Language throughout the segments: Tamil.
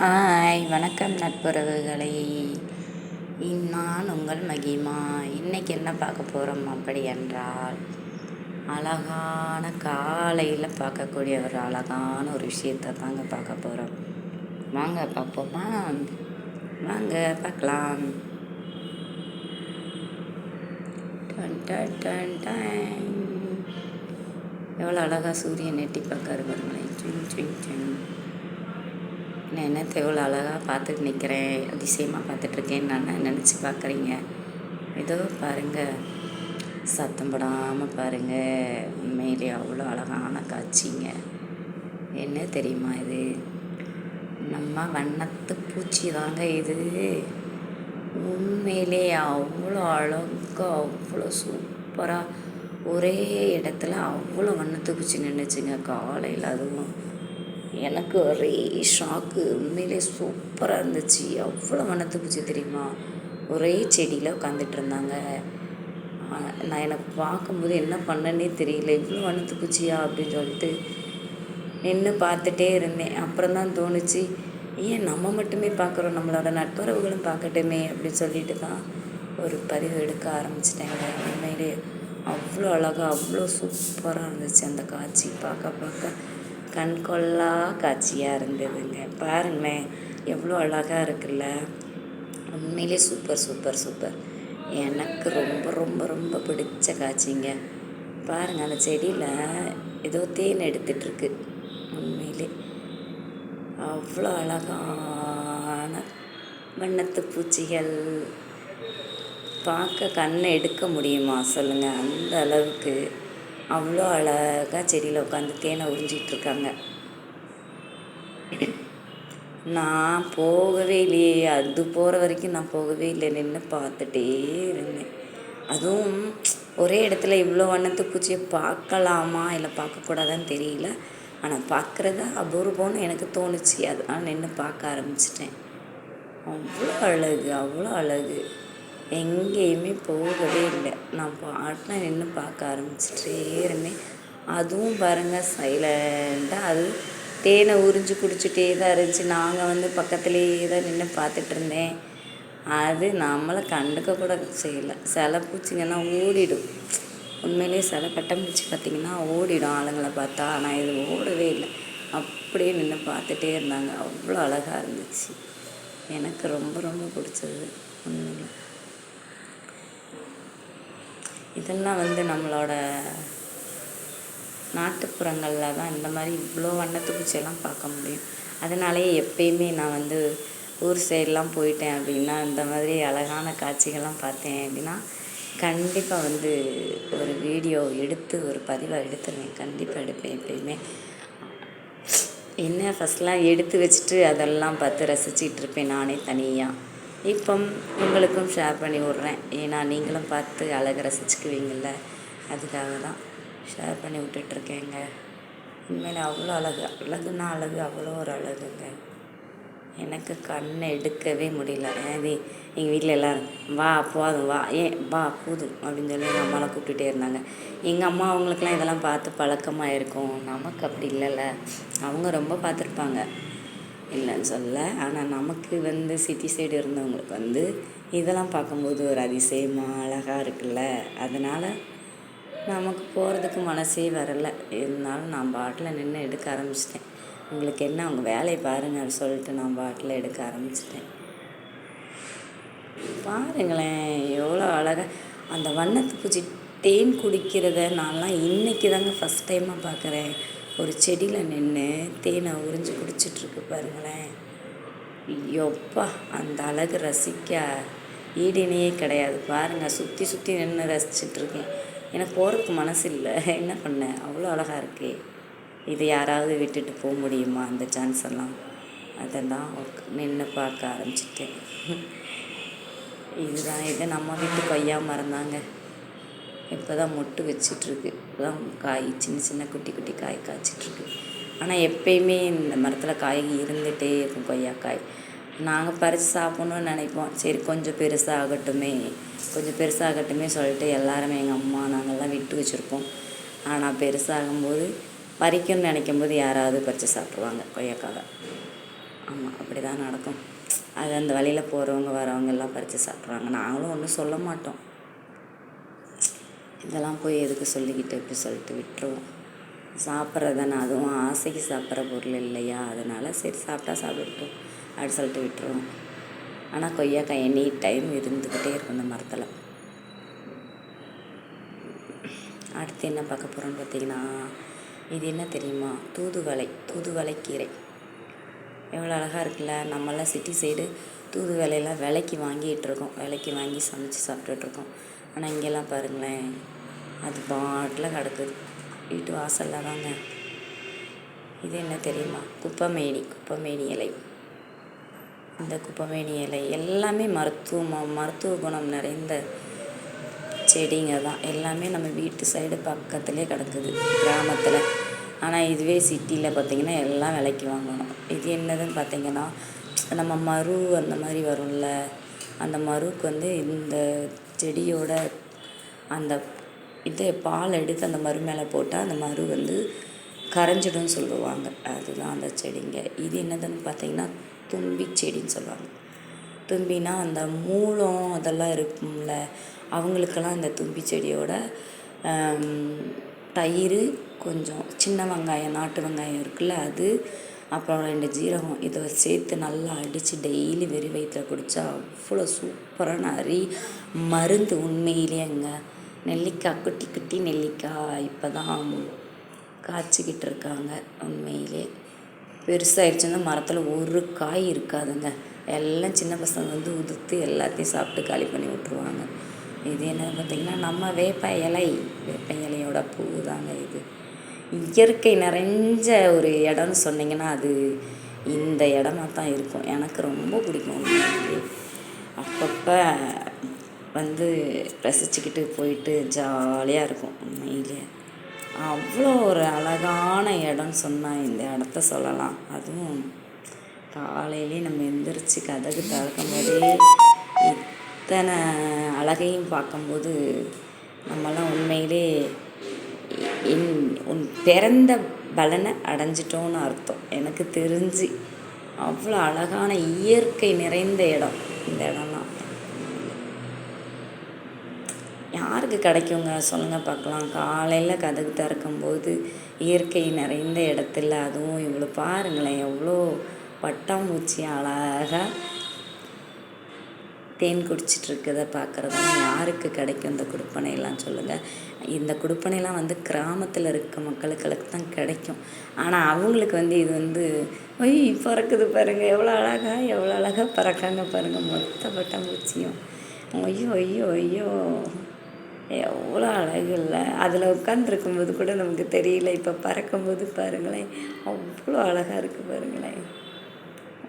ஹாய் வணக்கம் நட்புறவுகளை. நான் உங்கள் மகிமா. இன்றைக்கி என்ன பார்க்க போகிறோம் அப்படி என்றால் அழகான காலையில் பார்க்கக்கூடிய ஒரு அழகான ஒரு விஷயத்தை தாங்க பார்க்க போகிறோம் வாங்க பார்ப்போமா? வாங்க பார்க்கலாம். டன் டன் டன் டன். எவ்வளோ அழகாக சூரியன் எட்டி பார்க்காரு பாருங்களேன். சுங் சுங் நான் என்னத்தை இவ்வளோ அழகாக பார்த்துட்டு நிற்கிறேன் அதிசயமாக பார்த்துட்ருக்கேன்னு நான் நினச்சி பார்க்குறீங்க? ஏதோ பாருங்கள் சத்தம் படாமல் பாருங்கள் உண்மையிலே அவ்வளோ அழகான காட்சிங்க. என்ன தெரியுமா இது? நம்ம வண்ணத்து பூச்சி தாங்க இது. உண்மையிலே அவ்வளோ அழகாக அவ்வளோ சூப்பராக ஒரே இடத்துல அவ்வளோ வண்ணத்து பூச்சி நின்றுச்சுங்க காலையில் அதுவும். எனக்கு ஒரே ஷாக்கு உண்மையிலே சூப்பராக இருந்துச்சு. அவ்வளோ வனத்து பூச்சி தெரியுமா? ஒரே செடியில் உட்காந்துட்டு இருந்தாங்க. நான் எனக்கு பார்க்கும்போது என்ன பண்ணனே தெரியல. இவ்வளோ வனத்து பூச்சியா அப்படின்னு சொல்லிட்டு நின்று பார்த்துட்டே இருந்தேன். அப்புறம் தான் தோணுச்சு ஏன் நம்ம மட்டுமே பார்க்குறோம்? நம்மளோட நட்புறவுகளும் பார்க்கட்டுமே அப்படின்னு சொல்லிட்டு தான் ஒரு பதிவு எடுக்க ஆரம்பிச்சிட்டேங்க. உண்மையிலே அவ்வளோ அழகாக அவ்வளோ சூப்பராக இருந்துச்சு அந்த காட்சி. பார்க்க பார்க்க. கண்கொள்ளா காட்சியாக இருந்ததுங்க. பாருங்களேன் எவ்வளோ அழகாக இருக்குல்ல? உண்மையிலே சூப்பர் சூப்பர் சூப்பர். எனக்கு ரொம்ப ரொம்ப ரொம்ப பிடிச்ச காட்சிங்க. பாருங்கள் அந்த செடியில் ஏதோ தேன் எடுத்துட்ருக்கு உண்மையிலே. அவ்வளோ அழகான வண்ணத்து பூச்சிகள். பார்க்க கண்ணை எடுக்க முடியுமா? சொல்லுங்கள் அந்த அளவுக்கு அவ்வளோ அழகாக செடியில் உட்காந்து தேனை உறிஞ்சிட்டு இருக்காங்க நான் போகவே இல்லையே. அது போகிற வரைக்கும் நான் போகவே இல்லை. நின்று பார்த்துட்டே இருந்தேன். அதுவும் ஒரே இடத்துல இவ்வளோ வண்ணத்து பூச்சியை பார்க்கலாமா? இல்லை பார்க்கக்கூடாதான்னு தெரியல. ஆனால் பார்க்குறது அபூர்வம்னு எனக்கு தோணுச்சு. அதனால் நின்று பார்க்க ஆரம்பிச்சிட்டேன். அவ்வளோ அழகு அவ்வளோ அழகு. எங்கேயுமே போகவே இல்லை. நான் பாட்டினா நின்று பார்க்க ஆரம்பிச்சிட்டே இருந்தேன். அதுவும் பாருங்கள் சைலண்டாக அது தேனை உறிஞ்சு குடிச்சிட்டே தான் இருந்துச்சு. நாங்கள் வந்து பக்கத்துலேயே தான் நின்று பார்த்துட்டு இருந்தேன். அது நம்மளை கண்டுக்க கூட செய்யலை. சில பூச்சிங்கன்னா ஓடிடும். உண்மையிலேயே சில கட்டம்பூச்சி பார்த்திங்கன்னா ஓடிடும் ஆளுங்களை பார்த்தா. ஆனால் இது ஓடவே இல்லை. அப்படியே நின்று பார்த்துட்டே இருந்தாங்க. அவ்வளோ அழகாக இருந்துச்சு. எனக்கு ரொம்ப ரொம்ப பிடிச்சது உண்மையில். இதெல்லாம் வந்து நம்மளோட நாட்டுப்புறங்களில் தான் இந்த மாதிரி இவ்வளோ வண்ணத்து பூச்சியெல்லாம் பார்க்க முடியும். அதனாலேயே எப்பயுமே நான் வந்து ஊர் சைடெலாம் போயிட்டேன் அப்படின்னா இந்த மாதிரி அழகான காட்சிகள்லாம் பார்த்தேன் அப்படின்னா கண்டிப்பாக வந்து ஒரு வீடியோ எடுத்து ஒரு பதிவாக எடுத்துருவேன். கண்டிப்பாக எடுப்பேன் எப்பயுமே. என்ன ஃபஸ்ட்லாம் எடுத்து வச்சுட்டு அதெல்லாம் பார்த்து ரசிச்சிட்ருப்பேன் நானே தனியாக இப்போ உங்களுக்கும் ஷேர் பண்ணி விட்றேன். ஏன்னா நீங்களும் பார்த்து அழகு ரசிச்சுக்குவீங்கள்ல அதுக்காக தான் ஷேர் பண்ணி விட்டுட்ருக்கேங்க. உண்மையில் அவ்வளோ அழகு. அழகுன்னா அழகு அவ்வளோ ஒரு அழகுங்க. எனக்கு கண்ணை எடுக்கவே முடியல. அது எங்கள் வீட்டில் எல்லோரும் வா போதும் வா. ஏன் வா போதும் அப்படின்னு சொல்லி எங்கள் அம்மாவை கூப்பிட்டுட்டே இருந்தாங்க. எங்கள் அம்மா அவங்களுக்குலாம் இதெல்லாம் பார்த்து பழக்கமாக இருக்கும் நமக்கு அப்படி இல்லைல்ல. அவங்க ரொம்ப பார்த்துருப்பாங்க. இல்லைன்னு சொல்லலை. ஆனால் நமக்கு வந்து சிட்டி சைடு இருந்தவங்களுக்கு வந்து இதெல்லாம் பார்க்கும்போது ஒரு அதிசயமாக அழகாக இருக்குல்ல. அதனால் நமக்கு போகிறதுக்கு மனசே வரலை. இருந்தாலும் நான் பாட்டில் நின்று எடுக்க ஆரம்பிச்சிட்டேன். உங்களுக்கு என்ன அவங்க வேலையை பாருங்கள் சொல்லிட்டு நான் பாட்டில் எடுக்க ஆரம்பிச்சிட்டேன். பாருங்களேன் எவ்வளோ அழகாக அந்த வண்ணத்து பூச்சி தேன் குடிக்கிறத நான்லாம் இன்றைக்கி தாங்க ஃபஸ்ட் டைமாக பார்க்குறேன். ஒரு செடியில் நின்று தேனை உறிஞ்சு குடிச்சிட்ருக்கு பாருங்களேன். ஐயோப்பா அந்த அழகு ரசிக்க ஈடினையே கிடையாது. பாருங்கள் சுற்றி சுற்றி நின்று ரசிச்சிட்ருக்கேன். எனக்கு போகிறதுக்கு மனசு இல்லை என்ன பண்ண? அவ்வளோ அழகாக இருக்கே. இது யாராவது விட்டுட்டு போக முடியுமா? அந்த சான்ஸ் எல்லாம். அதெல்லாம் நின்று பார்க்க ஆரம்பிச்சிட்டேன். இதுதான் இது நம்ம வீட்டு கொய்யா மரம் தாங்க இப்போ தான் மொட்டு வச்சிட்ருக்கு. தான் காய் சின்ன சின்ன குட்டி குட்டி காய் காய்ச்சிட்ருக்கு. ஆனால் எப்பயுமே இந்த மரத்தில் காய் இருந்துகிட்டே இருக்கும் கொய்யாக்காய் நாங்கள் பறித்து சாப்பிட்ணுன்னு நினைப்போம். சரி கொஞ்சம் பெருசாகட்டுமே கொஞ்சம் பெருசாகட்டுமே சொல்லிட்டு எல்லாருமே எங்கள் அம்மா நாங்கள்லாம் விட்டு வச்சுருப்போம். ஆனால் பெருசாகும்போது பறிக்கணும்னு நினைக்கும் போது யாராவது பறித்து சாப்பிடுவாங்க கொய்யாக்காவை ஆமாம் அப்படி தான் நடக்கும். அது அந்த வழியில் போகிறவங்க வரவங்க எல்லாம் பறித்து சாப்பிட்றாங்க. நாங்களும் ஒன்றும் சொல்ல மாட்டோம். இதெல்லாம் போய் எதுக்கு சொல்லிக்கிட்டு இப்படி சொல்லிட்டு விட்டுருவோம். சாப்பிட்றது அதுவும் ஆசைக்கு சாப்பிட்ற பொருள் இல்லையா? அதனால் சரி சாப்பிட்டா சாப்பிட்டுட்டோம் அப்படி சொல்லிட்டு விட்டுருவோம். ஆனால் கொய்யாக்காய் எனி டைம் இருந்துக்கிட்டே இருக்கும் இந்த மரத்தில். அடுத்து என்ன பார்க்க போகிறோன்னு பார்த்தீங்கன்னா இது என்ன தெரியுமா? தூதுவளை தூதுவளை கீரை. எவ்வளோ அழகாக இருக்குல்ல? நம்மளாம் சிட்டி சைடு தூதுவளையெல்லாம் விலைக்கு வாங்கிட்டு இருக்கோம். விலைக்கு வாங்கி சமைச்சு சாப்பிட்டுட்ருக்கோம் ஆனால் இங்கெல்லாம் பாருங்களேன் அது பாட்டில் கிடக்குது. வீட்டு வாசலில் தாங்க. இது என்ன தெரியுமா? குப்பமேனி குப்பமேனி இலை. இந்த குப்பமேனி இலை எல்லாமே மருத்துவ மருத்துவ குணம் நிறைந்த செடிங்க தான். எல்லாமே நம்ம வீட்டு சைடு பக்கத்துலேயே கிடக்குது கிராமத்தில். ஆனால் இதுவே சிட்டியில் பார்த்திங்கன்னா எல்லாம் விலைக்கு வாங்கணும். இது என்னதுன்னு பார்த்தீங்கன்னா நம்ம மரு அந்த மாதிரி வரும்ல அந்த மருக்கு வந்து இந்த செடியோட அந்த இது பால் எடுத்து அந்த மரு மேலே போட்டால் அந்த மரு வந்து கரைஞ்சிடும்னு சொல்லுவாங்க. அதுதான் அந்த செடிங்க. இது என்னதுன்னு பார்த்தீங்கன்னா தும்பி செடின்னு சொல்லுவாங்க. தும்பினா அந்த மூலம் அதெல்லாம் இருக்கும்ல அவங்களுக்கெல்லாம் இந்த தும்பி செடியோட தயிர் கொஞ்சம் சின்ன வெங்காயம் நாட்டு வெங்காயம் இருக்குல்ல அது அப்புறம் ரெண்டு ஜீரகம் இதை சேர்த்து நல்லா அடித்து டெய்லி வெறி வயிற்றில் குடித்தா அவ்வளோ சூப்பரான அரி மருந்து உண்மையிலேங்க நெல்லிக்காய் குட்டி குட்டி நெல்லிக்காய் இப்போ தான் காய்ச்சிக்கிட்டு இருக்காங்க உண்மையிலே. பெருசாகிடுச்சுன்னா மரத்தில் ஒரு காய் இருக்காதுங்க. எல்லாம் சின்ன பசங்க வந்து உதுத்து எல்லாத்தையும் சாப்பிட்டு காலி பண்ணி விட்ருவாங்க இது என்ன பார்த்திங்கன்னா நம்ம வேப்ப இலை வேப்ப இலையோட பூ தாங்க இது. இயற்கை நிறைஞ்ச ஒரு இடம்னு சொன்னீங்கன்னா அது இந்த இடமா தான் இருக்கும். எனக்கு ரொம்ப பிடிக்கும். அப்பப்போ வந்து ரசிச்சுக்கிட்டு போயிட்டு ஜாலியாக இருக்கும் உண்மையிலே. அவ்வளோ ஒரு அழகான இடம்னு சொன்னால் இந்த இடத்த சொல்லலாம். அதுவும் காலையிலே நம்ம எந்திரிச்சு கதகு திறக்கும் போதே இத்தனை அழகையும் பார்க்கும்போது நம்மலாம் உண்மையிலே பிறந்த பலனை அடைஞ்சிட்டோன்னு அர்த்தம். எனக்கு தெரிஞ்சு அவ்வளோ அழகான இயற்கை நிறைந்த இடம். இந்த இடம்லாம் யாருக்கு கிடைக்குங்க? சொல்லுங்கள் பார்க்கலாம். காலையில் கதவு திறக்கும்போது இயற்கை நிறைந்த இடத்துல அதுவும் இவ்வளோ பாருங்களேன் எவ்வளோ பட்டாம்பூச்சி அழகாக தேன் குடிச்சிட்ருக்கதை பார்க்குறதெல்லாம் யாருக்கு கிடைக்கும் இந்த குடுப்பனையெல்லாம் சொல்லுங்கள் இந்த குடுப்பனைலாம் வந்து கிராமத்தில் இருக்க மக்களுக்களுக்கு தான் கிடைக்கும். ஆனால் அவங்களுக்கு வந்து இது வந்து ஒய் பறக்குது பாருங்கள் எவ்வளோ அழகாக எவ்வளோ அழகாக பறக்காங்க பாருங்கள் மொத்த பட்டாம்பூச்சியும் ஐயோ ஐயோ ஐயோ. எவ்வளோ அழகு இல்லை. அதில் உட்காந்துருக்கும்போது கூட நமக்கு தெரியல. இப்போ பறக்கும்போது பாருங்களேன். அவ்வளோ அழகாக இருக்குது பாருங்களேன்.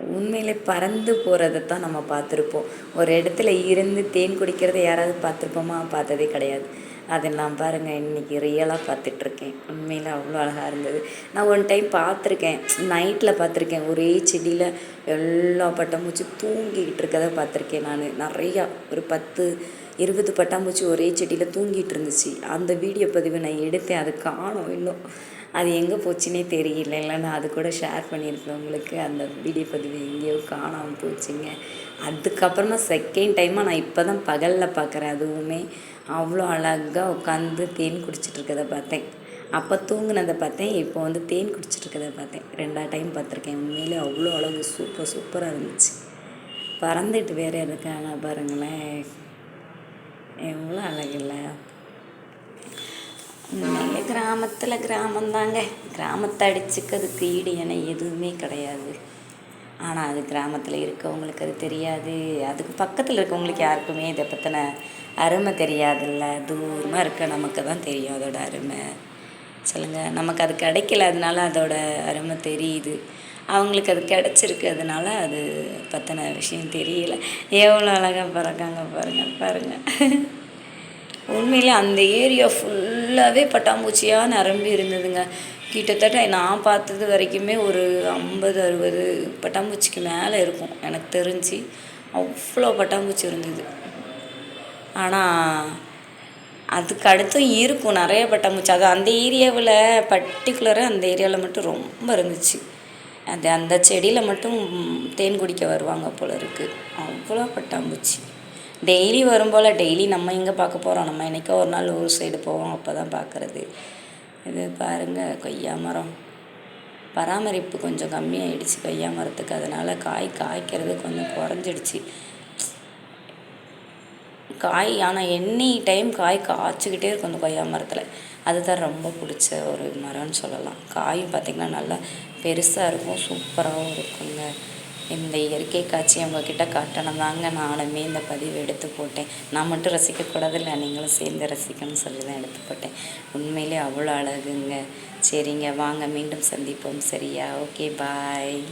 உண்மையிலே பறந்து போகிறத தான் நம்ம பார்த்துருப்போம். ஒரு இடத்துல இருந்து தேன் குடிக்கிறத யாராவது பார்த்துருப்போமா? பார்த்ததே கிடையாது. அதெல்லாம் பாருங்கள் இன்றைக்கி ரியலாக பார்த்துட்ருக்கேன். உண்மையில் அவ்வளோ அழகாக இருந்தது. நான் ஒன் டைம் பார்த்துருக்கேன். நைட்டில் பார்த்துருக்கேன். ஒரே செடியில் எல்லா பட்டாம்பூச்சி தூங்கிக்கிட்டு இருக்கதை பார்த்துருக்கேன் நான். நிறையா ஒரு பத்து இருபது பட்டாம்பூச்சி ஒரே செடியில் தூங்கிட்டு இருந்துச்சு. அந்த வீடியோ பதிவு நான் எடுத்தேன். அது காணும் இன்னும். அது எங்கே போச்சுன்னே தெரியல. இல்லைன்னா அது கூட ஷேர் பண்ணியிருக்கேன் உங்களுக்கு அந்த வீடியோ பதிவு எங்கேயோ காணாமல் போச்சுங்க. அதுக்கப்புறமா செகண்ட் டைமாக நான் இப்போ தான் பகலில் பார்க்குறேன் அதுவுமே. அவ்வளோ அழகாக உட்காந்து தேன் குடிச்சிட்ருக்கதை பார்த்தேன். அப்போ தூங்கினதை பார்த்தேன் இப்போ வந்து தேன் குடிச்சிட்ருக்கதை பார்த்தேன். ரெண்டா டைம் பார்த்துருக்கேன். உண்மையிலே அவ்வளோ அழகு சூப்பர் சூப்பராக இருந்துச்சு. பறந்துட்டு வேறு இருக்காங்க பாருங்களேன். எவ்வளோ அழகில்லை உண்மையிலே கிராமத்தில் கிராமந்தாங்க கிராமத்தை அடிச்சுக்கிறதுக்கு ஈடு என எதுவுமே கிடையாது. ஆனால் அது கிராமத்தில் இருக்கவங்களுக்கு அது தெரியாது. அதுக்கு பக்கத்தில் இருக்கவங்களுக்கு யாருக்குமே இதை பற்றின அருமை தெரியாதுல்ல. தூரமாக இருக்க நமக்கு தான் தெரியும் அதோட அருமை. சொல்லுங்கள் நமக்கு அது கிடைக்கல அதனால அதோட அருமை தெரியுது. அவங்களுக்கு அது கிடச்சிருக்கு அதனால அது பற்றின விஷயம் தெரியல. எவ்வளோ அழகாக பறக்காங்க பாருங்கள் பாருங்கள் உண்மையிலே அந்த ஏரியா ஃபுல்லாகவே பட்டாம்பூச்சியாக நிரம்பி இருந்ததுங்க. கிட்டத்தட்ட நான் பார்த்தது வரைக்குமே ஒரு ஐம்பது அறுபது பட்டாம்பூச்சிக்கு மேலே இருக்கும். எனக்கு தெரிஞ்சு அவ்வளோ பட்டாம்பூச்சி இருந்தது. ஆனால் அதுக்கு அடுத்தும் இருக்கும் நிறைய பட்டாம்பூச்சி. அது அந்த ஏரியாவில் பர்டிகுலராக அந்த ஏரியாவில் மட்டும் ரொம்ப இருந்துச்சு. அது அந்த செடியில் மட்டும் தேன் குடிக்க வருவாங்க போல இருக்குது அவ்வளோ பட்டாம்பூச்சி. டெய்லி வரும் போல் டெய்லி நம்ம எங்கே பார்க்க போகிறோம் நம்ம என்னைக்கோ ஒரு நாள் ஊர் சைடு போவோம் அப்போ தான் பார்க்குறது. இது பாருங்கள் கொய்யா மரம். பராமரிப்பு கொஞ்சம் கம்மியாயிடுச்சு கொய்யா மரத்துக்கு. அதனால் காய் காய்க்கிறது கொஞ்சம் குறைஞ்சிடுச்சு. காய் ஆனால் எனி டைம் காய் காய்ச்சிக்கிட்டே இருக்கும் அந்த கொய்யா மரத்தில். அதுதான் ரொம்ப பிடிச்ச ஒரு மரம்னு சொல்லலாம். காயும் பார்த்திங்கன்னா நல்லா பெருசாக இருக்கும் சூப்பராகவும் இருக்குங்க. இந்த இயற்கை காட்சி உங்ககிட்ட காட்டணும் தாங்க நானுமே இந்த பதிவு எடுத்து போட்டேன். நான் மட்டும் ரசிக்கக்கூடாதுல்ல நீங்களும் சேர்ந்து ரசிக்கணும்னு சொல்லி தான் எடுத்து போட்டேன். உண்மையிலே அவ்வளோ அழகுங்க. சரிங்க வாங்க மீண்டும் சந்திப்போம். சரியா? Okay bye.